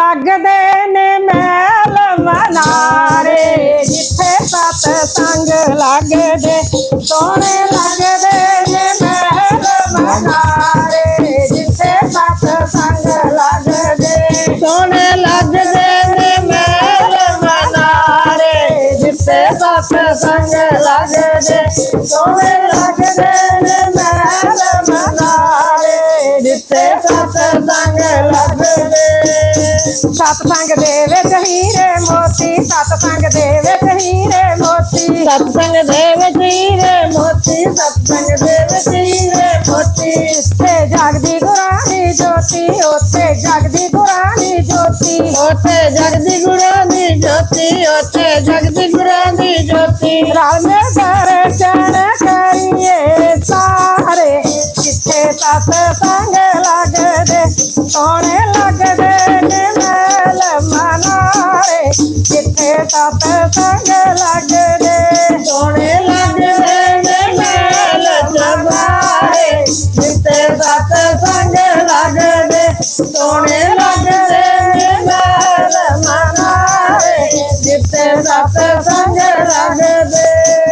ਲੱਗਦੇ ਨੇ ਮਹਿਲ ਮਨਾਰੇ ਜਿੱਥੇ ਸਤ ਸੰਗ ਲੱਗਦੇ ਸੋਹਣੇ ਲੱਗਦੇ ਨੇ ਮਹਿਲ ਮਨਾਰੇ ਜਿੱਥੇ ਸਤ ਸੰਗ ਲੱਗਦੇ ਸੋਹਣੇ ਲੱਗਦੇ ਨੇ ਮਹਿਲ ਮਨਾਰੇ ਜਿੱਥੇ ਸਤ ਸੰਗ ਲੱਗਦੇ ਸੋਹਣੇ ਲੱਗਦੇ ਨੇ ਮਹਿਲ ਮਨਾਰੇ ਜਿੱਥੇ ਸਤ ਸੰਗ ਲੱਗਦੇ सतसंग देवे हीरे मोती सतसंग देवे हीरे मोती। सतसंग देवे हीरे मोती सतसंग देवे हीरे मोती। ते जगदी गुरानी ज्योति ओते जगदी गुरानी ज्योति। ओते जगदी गुरानी ज्योति ओते जगदी गुरानी ज्योति। राम घर चरण करिए सारे। किथे सतसंग लग दे सोने लग दे संग लग रे। सोने लग मेल चबारे जिते सत लग रे। सोने लग मेल मनारे जिते सत लग रे।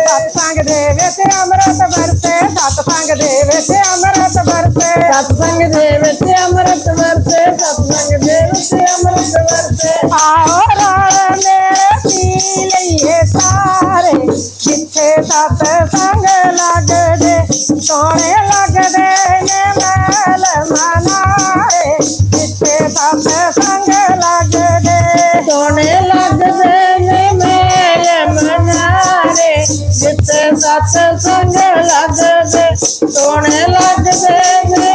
सत्संग देवे से अमृत भरते सतसंग देव से अमृत भरते सत्संग देवे से अमृत भरते सत्संग देवे से अमृत भरते आओ साथ लग दे, सोने लग दे ने मैल मनाए। जिसके साथ संग लग दे, सोने लग दे ने मनाए। जिसके साथ लग दे, सोने लग दे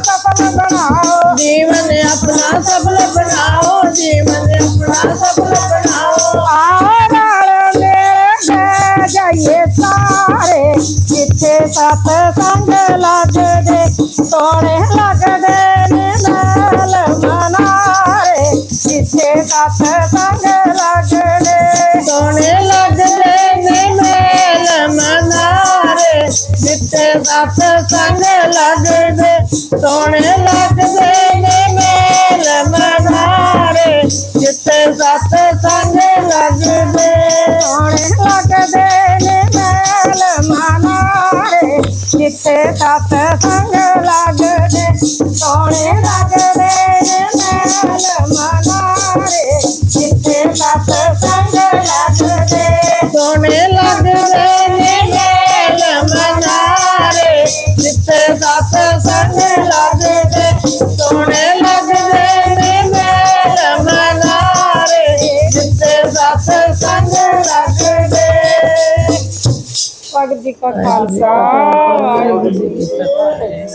सफल बनाओ जीवन अपना सफल बनाओ, जीवन अपना सफल बनाओ। आरण मेरे जाइए सारे जिथे सतसंग लग दे तोड़े लग दे। संग लग दे सोने लग दे मेल मधारे जिते सत संग लग दे सोने लग दे मेल मधारे जिते सत संग लग दे सोने लग दे मेल ਵਾਹਿਗੁਰੂ ਜੀ ਕਾ ਖਾਲਸਾ ਵਾਹਿਗੁਰੂ ਜੀ ਕੀ ਫਤਿਹ